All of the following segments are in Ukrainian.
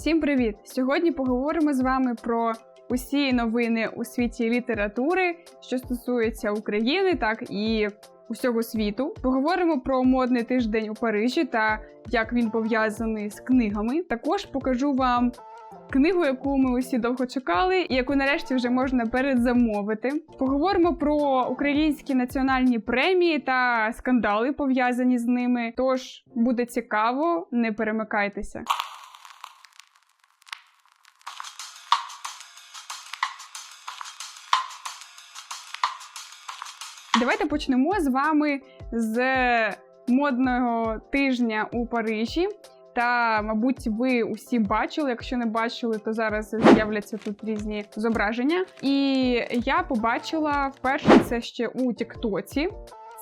Всім привіт! Сьогодні поговоримо з вами про усі новини у світі літератури, що стосуються України, так і усього світу. Поговоримо про модний тиждень у Парижі та як він пов'язаний з книгами. Також покажу вам книгу, яку ми усі довго чекали, і яку нарешті вже можна передзамовити. Поговоримо про українські національні премії та скандали пов'язані з ними. Тож буде цікаво, не перемикайтеся. Давайте почнемо з вами з модного тижня у Парижі. Та, мабуть, ви усі бачили. Якщо не бачили, то зараз з'являться тут різні зображення. І я побачила вперше це ще у Тіктоці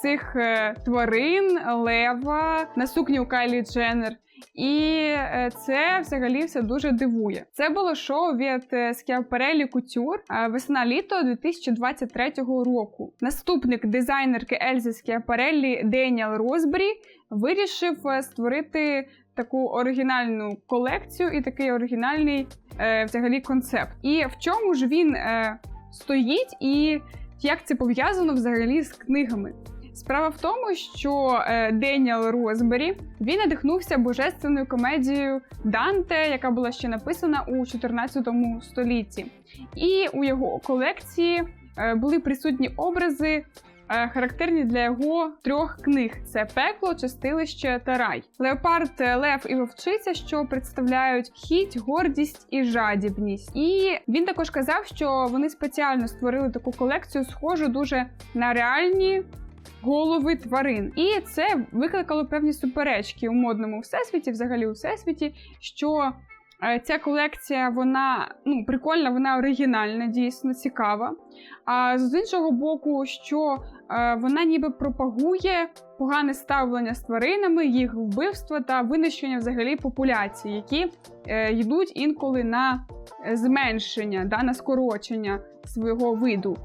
цих е, тварин, лева на сукні у Кайлі Дженнер. І е, це взагалі все дуже дивує. Це було шоу від Скіаперелі Кутюр весна-літо 2023 року. Наступник дизайнерки Ельзи Скіаперелі Деніел Розбері вирішив е, створити таку оригінальну колекцію і такий оригінальний е, взагалі концепт. І в чому ж він стоїть, і як це пов'язано взагалі з книгами? Справа в тому, що е, Деніел Розбері він надихнувся божественною комедією Данте, яка була ще написана у 14 столітті. І у його колекції е, були присутні образи, е, характерні для його трьох книг: це пекло, чистилище та рай. Леопард, Лев і Вовчиця, що представляють хіть, гордість і жадібність. І він також казав, що вони спеціально створили таку колекцію, схожу дуже на реальні голови тварин. І це викликало певні суперечки у модному всесвіті, взагалі у всесвіті, що е, ця колекція, вона ну, прикольна, вона оригінальна, дійсно цікава. А з іншого боку, що е, вона ніби пропагує погане ставлення з тваринами, їх вбивства та винищення взагалі популяції, які е, йдуть інколи на зменшення, да, на скорочення свого виду.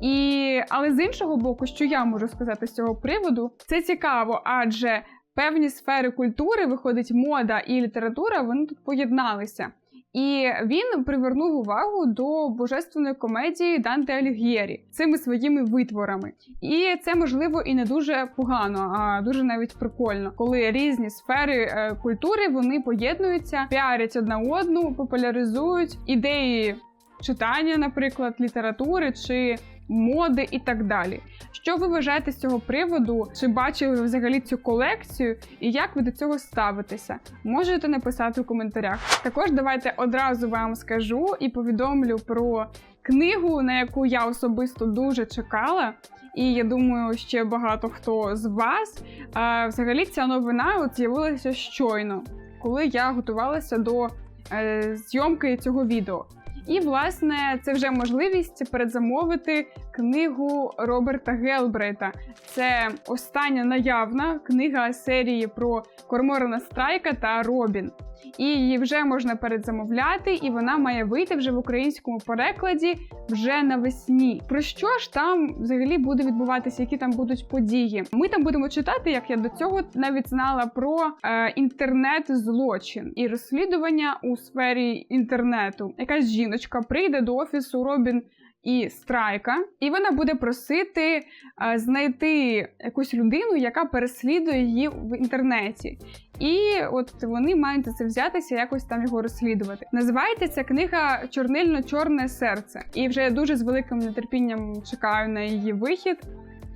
І, Але з іншого боку, що я можу сказати з цього приводу, це цікаво, адже певні сфери культури, виходить, мода і література, вони тут поєдналися. І він привернув увагу до божественної комедії Данте Аліг'єрі цими своїми витворами. І це можливо і не дуже погано, а дуже навіть прикольно, коли різні сфери е, культури вони поєднуються, піарять одна одну, популяризують ідеї читання, наприклад, літератури чи моди і так далі. Що ви вважаєте з цього приводу? Чи бачили ви взагалі цю колекцію і як ви до цього ставитеся? Можете написати у коментарях. Також давайте одразу вам скажу і повідомлю про книгу, на яку я особисто дуже чекала. І я думаю, ще багато хто з вас. А, Взагалі, ця новина от з'явилася щойно, коли я готувалася до е, зйомки цього відео. І, власне, це вже можливість передзамовити книгу Роберта Гелбрейта. Це остання наявна книга серії про Корморана Страйка та Робін. І її вже можна передзамовляти, і вона має вийти вже в українському перекладі вже навесні. Про що ж там взагалі буде відбуватися? Які там будуть події? Ми там будемо читати, як я до цього навіть знала про е, інтернет-злочин і розслідування у сфері інтернету. Якась жіночка прийде до офісу Робін і страйка, і вона буде просити а, знайти якусь людину, яка переслідує її в інтернеті. І от вони мають за це взятися, якось там його розслідувати. Називається ця книга Чорнильно-чорне серце, і вже дуже з великим нетерпінням чекаю на її вихід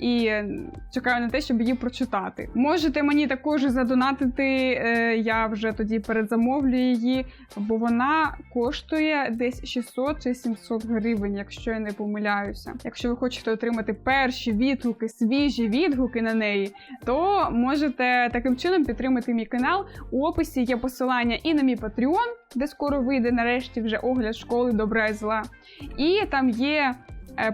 і чекаю на те, щоб її прочитати. Можете мені також задонатити, е, я вже тоді передзамовлю її, бо вона коштує десь 600 чи 700 гривень, якщо я не помиляюся. Якщо ви хочете отримати перші відгуки, свіжі відгуки на неї, то можете таким чином підтримати мій канал. У описі є посилання і на мій Patreon, де скоро вийде нарешті вже огляд школи добра і зла. І там є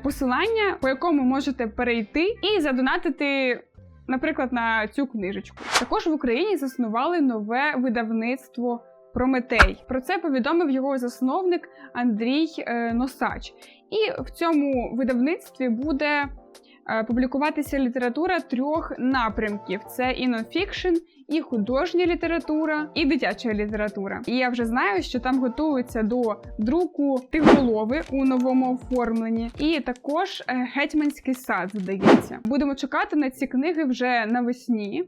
посилання, по якому можете перейти і задонатити. Наприклад, на цю книжечку. Також в Україні заснували нове видавництво Прометей. Про це повідомив його засновник Андрій е, Носач. І в цьому видавництві буде е, публікуватися література трьох напрямків: це і і художня література, і дитяча література. І я вже знаю, що там готуються до друку тиголови у новому оформленні, і також е, гетьманський сад, здається. Будемо чекати на ці книги вже навесні.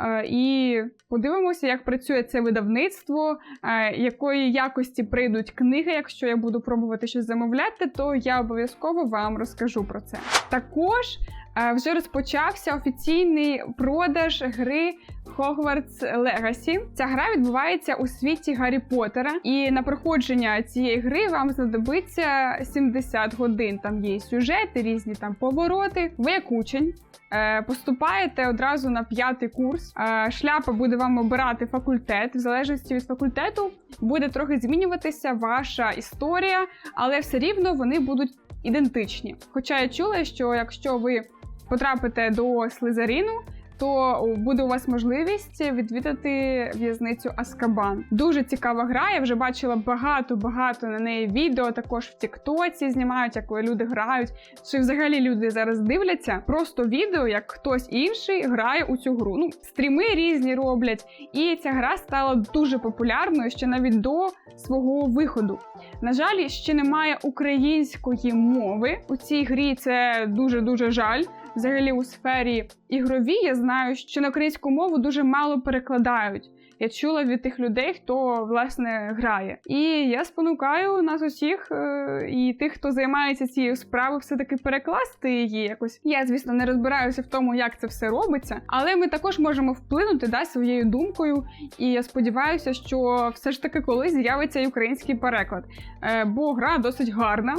Е, І подивимося, як працює це видавництво, е, якої якості прийдуть книги. Якщо я буду пробувати щось замовляти, то я обов'язково вам розкажу про це. Також е, вже розпочався офіційний продаж гри Hogwarts Legacy. Ця гра відбувається у світі Гаррі Поттера, і на проходження цієї гри вам знадобиться 70 годин. Там є сюжети, різні там повороти. Ви як учень. Е, Поступаєте одразу на п'ятий курс. Е, Шляпа буде вам обирати факультет. В залежності від факультету буде трохи змінюватися ваша історія, але все рівно вони будуть ідентичні. Хоча я чула, що якщо ви потрапите до Слизаріну, то буде у вас можливість відвідати в'язницю Аскабан. Дуже цікава гра. Я вже бачила багато-багато на неї відео. Також в Тіктоці знімають, як люди грають. Чи взагалі люди зараз дивляться? Просто відео, як хтось інший грає у цю гру. Ну, стріми різні роблять, і ця гра стала дуже популярною ще навіть до свого виходу. На жаль, ще немає української мови у цій грі. Це дуже дуже жаль. Взагалі, у сфері ігровій я знаю, що на українську мову дуже мало перекладають. Я чула від тих людей, хто власне грає. І я спонукаю нас усіх е, і тих, хто займається цією справою, все-таки перекласти її якось. Я, звісно, не розбираюся в тому, як це все робиться, але ми також можемо вплинути да, своєю думкою. І я сподіваюся, що все ж таки колись з'явиться і український переклад. Е, бо гра досить гарна.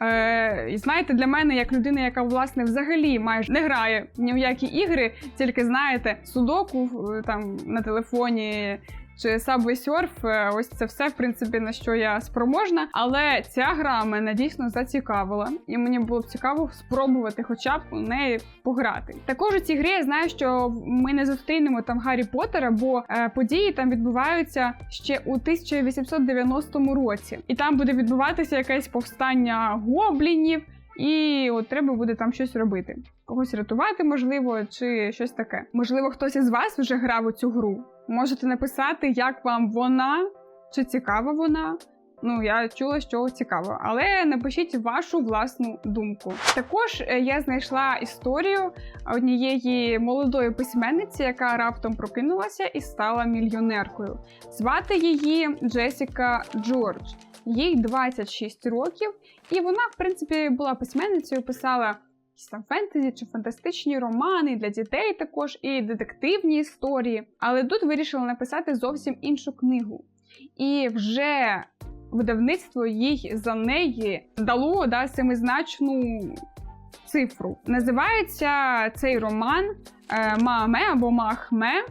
Е, і знаєте, для мене, як людина, яка власне взагалі майже не грає ні в які ігри, тільки знаєте, судоку там на телефоні. Чи Subway Surf, ось це все, в принципі, на що я спроможна. Але ця гра мене дійсно зацікавила, і мені було б цікаво спробувати, хоча б у неї пограти. Також у цій грі я знаю, що ми не зустрінемо там Гаррі Поттера, бо е, події там відбуваються ще у 1890 році, і там буде відбуватися якесь повстання гоблінів. І от треба буде там щось робити. Когось рятувати, можливо, чи щось таке. Можливо, хтось із вас вже грав у цю гру. Можете написати, як вам вона, чи цікава вона. Ну, я чула, що цікаво, але напишіть вашу власну думку. Також е, я знайшла історію однієї молодої письменниці, яка раптом прокинулася і стала мільйонеркою. Звати її Джесіка Джордж. Їй 26 років, і вона, в принципі, була письменницею, писала якісь там фентезі чи фантастичні романи для дітей, також і детективні історії. Але тут вирішила написати зовсім іншу книгу. І вже видавництво їй за неї дало да, семизначну цифру. Називається цей роман е, Мааме або Махме.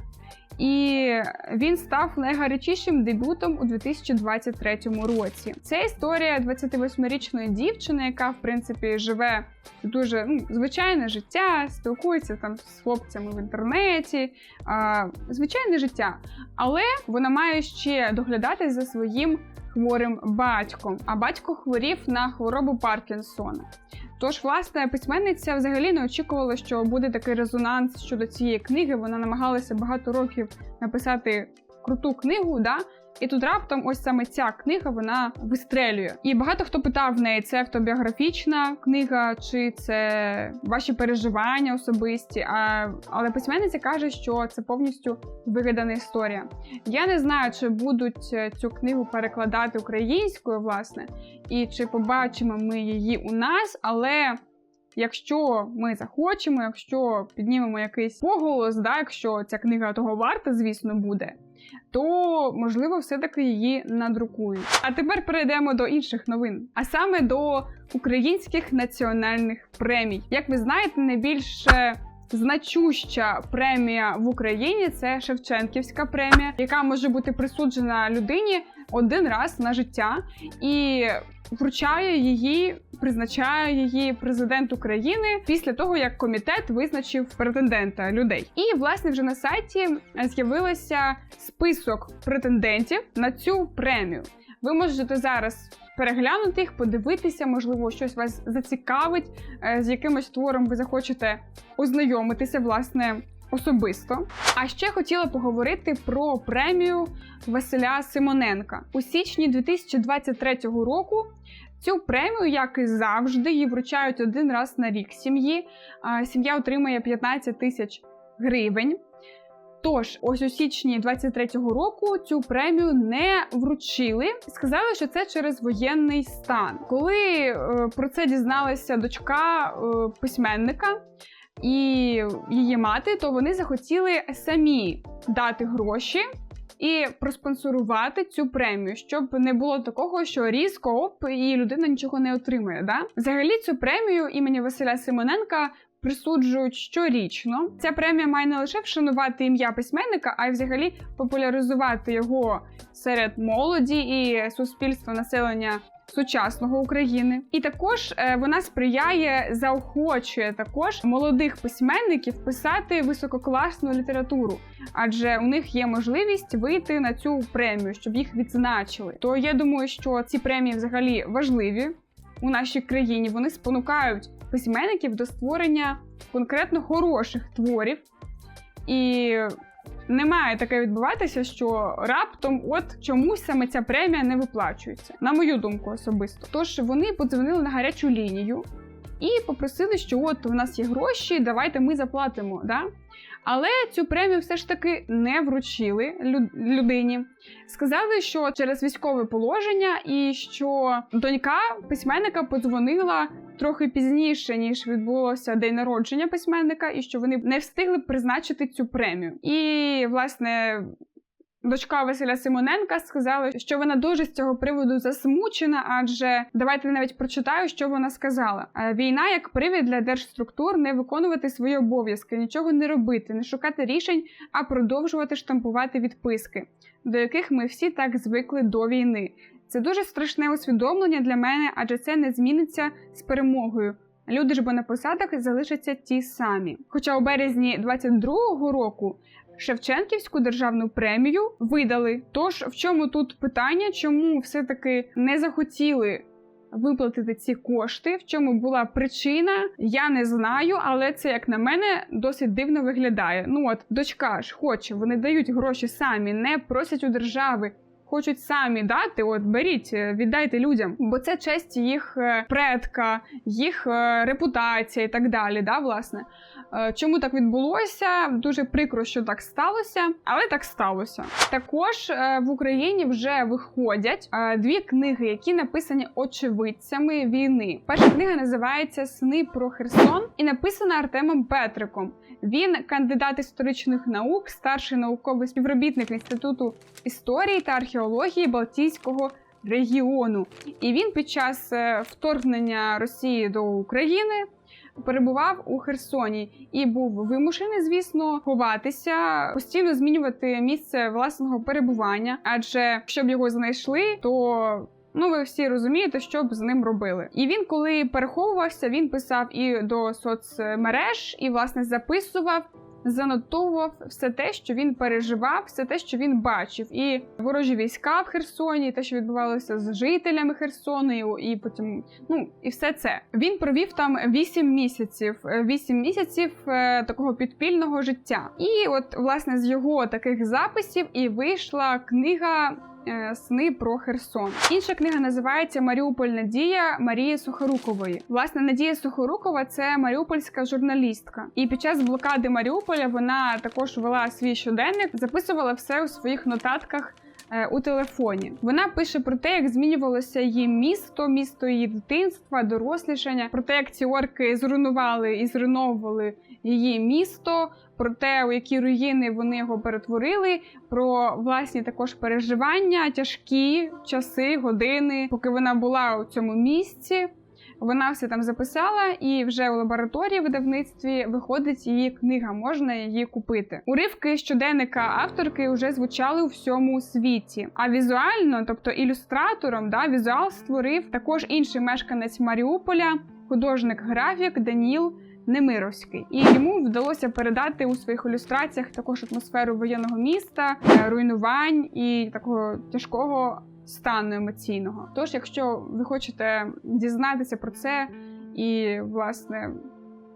І він став найгарячішим дебютом у 2023 році. Це історія 28-річної дівчини, яка в принципі живе дуже ну, звичайне життя, спілкується там з хлопцями в інтернеті, а, звичайне життя. Але вона має ще доглядати за своїм хворим батьком. А батько хворів на хворобу Паркінсона. Тож, власне, письменниця взагалі не очікувала, що буде такий резонанс щодо цієї книги. Вона намагалася багато років написати круту книгу, да. І тут раптом ось саме ця книга вона вистрелює. І багато хто питав в неї, це автобіографічна книга, чи це ваші переживання особисті. А, Але письменниця каже, що це повністю вигадана історія. Я не знаю, чи будуть е, цю книгу перекладати українською, власне, і чи побачимо ми її у нас, але. Якщо ми захочемо, якщо піднімемо якийсь поголос, да, якщо ця книга того варта, звісно, буде, то можливо все-таки її надрукують. А тепер перейдемо до інших новин, а саме до українських національних премій. Як ви знаєте, найбільше значуща премія в Україні це Шевченківська премія, яка може бути присуджена людині один раз на життя і вручає її, призначає її президент України після того, як комітет визначив претендента людей. І власне вже на сайті з'явився список претендентів на цю премію. Ви можете зараз переглянути їх, подивитися, можливо, щось вас зацікавить, е, з якимось твором ви захочете ознайомитися, власне. Особисто, а ще хотіла поговорити про премію Василя Симоненка у січні 2023 року. Цю премію, як і завжди, її вручають один раз на рік сім'ї. Сім'я отримає 15 тисяч гривень. Тож, ось у січні 23-го року цю премію не вручили. Сказали, що це через воєнний стан. Коли е, про це дізналася дочка е, письменника і її мати, то вони захотіли самі дати гроші. І проспонсорувати цю премію, щоб не було такого, що різко оп, і людина нічого не отримує. Да? Взагалі цю премію імені Василя Симоненка присуджують щорічно. Ця премія має не лише вшанувати ім'я письменника, а й взагалі популяризувати його серед молоді і суспільства населення. Сучасного України, і також е, вона сприяє, заохочує також молодих письменників писати висококласну літературу, адже у них є можливість вийти на цю премію, щоб їх відзначили. То я думаю, що ці премії взагалі важливі у нашій країні. Вони спонукають письменників до створення конкретно хороших творів. І не має таке відбуватися, що раптом от чомусь саме ця премія не виплачується, на мою думку особисто. Тож вони подзвонили на гарячу лінію і попросили, що от у нас є гроші, давайте ми заплатимо. Да? Але цю премію все ж таки не вручили людині. Сказали, що через військове положення, і що донька письменника подзвонила трохи пізніше, ніж відбулося день народження письменника, і що вони не встигли призначити цю премію. І власне Дочка Василя Симоненка сказала, що вона дуже з цього приводу засмучена, адже давайте навіть прочитаю, що вона сказала. «Е, Війна як привід для держструктур не виконувати свої обов'язки, нічого не робити, не шукати рішень, а продовжувати штампувати відписки, до яких ми всі так звикли до війни. Це дуже страшне усвідомлення для мене, адже це не зміниться з перемогою. Люди ж бо на посадах залишаться ті самі. Хоча у березні 22-го року Шевченківську державну премію видали. Тож в чому тут питання, чому все-таки не захотіли виплатити ці кошти? В чому була причина? Я не знаю, але це, як на мене, досить дивно виглядає. Ну от дочка ж хоче, вони дають гроші самі, не просять у держави. Хочуть самі дати, от беріть, е, віддайте людям, бо це честь їх е, предка, їх е, репутація і так далі. Да, власне. Е, чому так відбулося? Дуже прикро, що так сталося, але так сталося. Також е, в Україні вже виходять е, дві книги, які написані очевидцями війни. Перша книга називається Сни про Херсон і написана Артемом Петриком. Він кандидат історичних наук, старший науковий співробітник інституту історії та археології Балтійського. Регіону, і він під час вторгнення Росії до України перебував у Херсоні і був вимушений, звісно, ховатися, постійно змінювати місце власного перебування. Адже щоб його знайшли, то Ну, ви всі розумієте, що б з ним робили. І він, коли переховувався, він писав і до соцмереж, і власне записував занотовував все те, що він переживав, все те, що він бачив, і ворожі війська в Херсоні, і те, що відбувалося з жителями Херсону, і потім ну і все це. Він провів там вісім місяців, вісім місяців е, такого підпільного життя. І от власне з його таких записів і вийшла книга. Е, сни про Херсон. Інша книга називається Маріуполь Надія Марії Сухорукової. Власне, Надія Сухорукова це маріупольська журналістка. І під час блокади Маріуполя вона також вела свій щоденник, записувала все у своїх нотатках. Е, у телефоні вона пише про те, як змінювалося її місто, місто її дитинства, дорослішання, про те, як ці орки зруйнували і зруйновували її місто, про те, у які руїни вони його перетворили, про власні також переживання, тяжкі часи, години, поки вона була у цьому місці. Вона все там записала, і вже у лабораторії видавництві виходить її книга, можна її купити. Уривки щоденника авторки вже звучали у всьому світі. А візуально, тобто ілюстратором, да, візуал створив також інший мешканець Маріуполя, художник-графік Даніл Немировський, і йому вдалося передати у своїх ілюстраціях також атмосферу воєнного міста, е, руйнувань і такого тяжкого стану емоційного. Тож, якщо ви хочете дізнатися про це і, власне,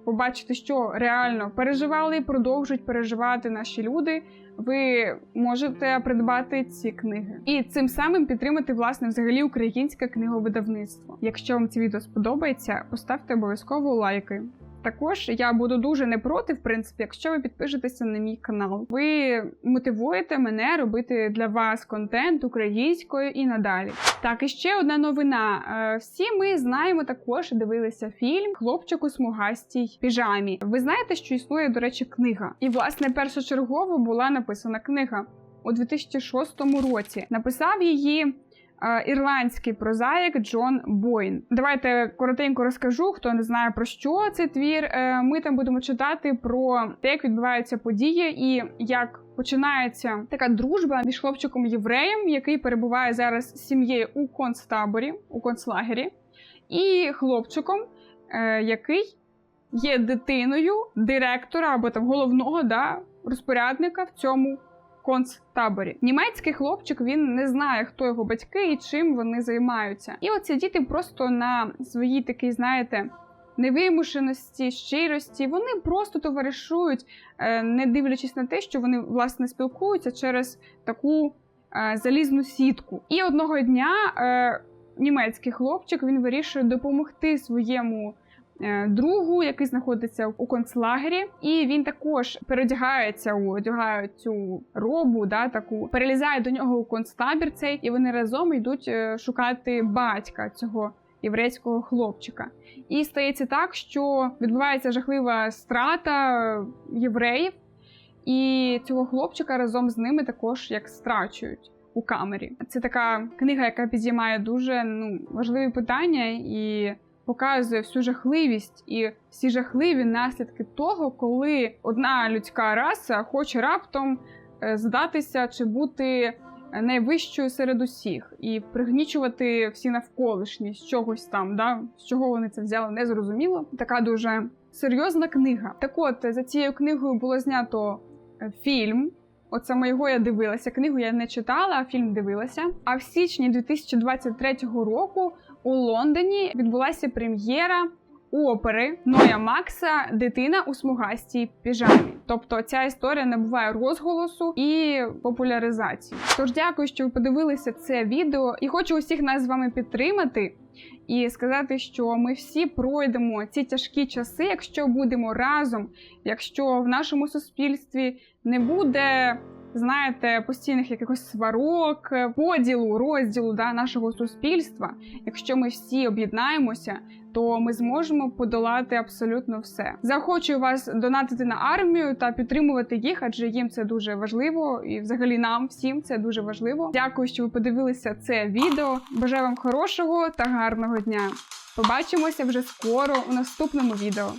побачити, що реально переживали і продовжують переживати наші люди, ви можете придбати ці книги і цим самим підтримати власне взагалі українське книговидавництво. Якщо вам це відео сподобається, поставте обов'язково лайки. Також я буду дуже не проти, в принципі, якщо ви підпишетеся на мій канал. Ви мотивуєте мене робити для вас контент українською і надалі. Так, і ще одна новина. Е, Всі ми знаємо також, дивилися фільм Хлопчик у смугастій піжамі. Ви знаєте, що існує, до речі, книга. І, власне, першочергово була написана книга у 2006 році. Написав її ірландський прозаїк Джон Бойн. Давайте коротенько розкажу, хто не знає про що цей твір. Е, Ми там будемо читати про те, як відбуваються події і як. Починається така дружба між хлопчиком євреєм, який перебуває зараз з сім'єю у концтаборі, у концлагері, і хлопчиком, е, який є дитиною директора або там головного да, розпорядника в цьому концтаборі. Німецький хлопчик він не знає, хто його батьки і чим вони займаються. І оці діти просто на своїй такій, знаєте. Невимушеності, щирості, вони просто товаришують, е, не дивлячись на те, що вони власне спілкуються через таку е, залізну сітку. І одного дня е, німецький хлопчик він вирішує допомогти своєму другу, який знаходиться у концлагері, і він також переодягається у одягає цю робу, да, таку перелізає до нього у концтабір цей, і вони разом йдуть е, шукати батька цього єврейського хлопчика. І стається так, що відбувається жахлива страта євреїв, і цього хлопчика разом з ними також як страчують у камері. Це така книга, яка підіймає дуже ну, важливі питання і показує всю жахливість і всі жахливі наслідки того, коли одна людська раса хоче раптом е, здатися чи бути найвищою серед усіх і пригнічувати всі навколишні з чогось там, да, з чого вони це взяли, не зрозуміло. Така дуже серйозна книга. Так от за цією книгою було знято е, фільм. От саме його я дивилася. Книгу я не читала, а фільм дивилася. А в січні 2023 року у Лондоні відбулася прем'єра опери Ноя Макса Дитина у смугастій піжамі. Тобто ця історія набуває розголосу і популяризації. Тож дякую, що ви подивилися це відео, і хочу усіх нас з вами підтримати. І сказати, що ми всі пройдемо ці тяжкі часи, якщо будемо разом, якщо в нашому суспільстві не буде, знаєте, постійних якихось сварок, поділу, розділу да, нашого суспільства. Якщо ми всі об'єднаємося, то ми зможемо подолати абсолютно все. Захочу вас донатити на армію та підтримувати їх, адже їм це дуже важливо, і взагалі нам всім це дуже важливо. Дякую, що ви подивилися це відео. Бажаю вам хорошого та гарного дня. Побачимося вже скоро у наступному відео.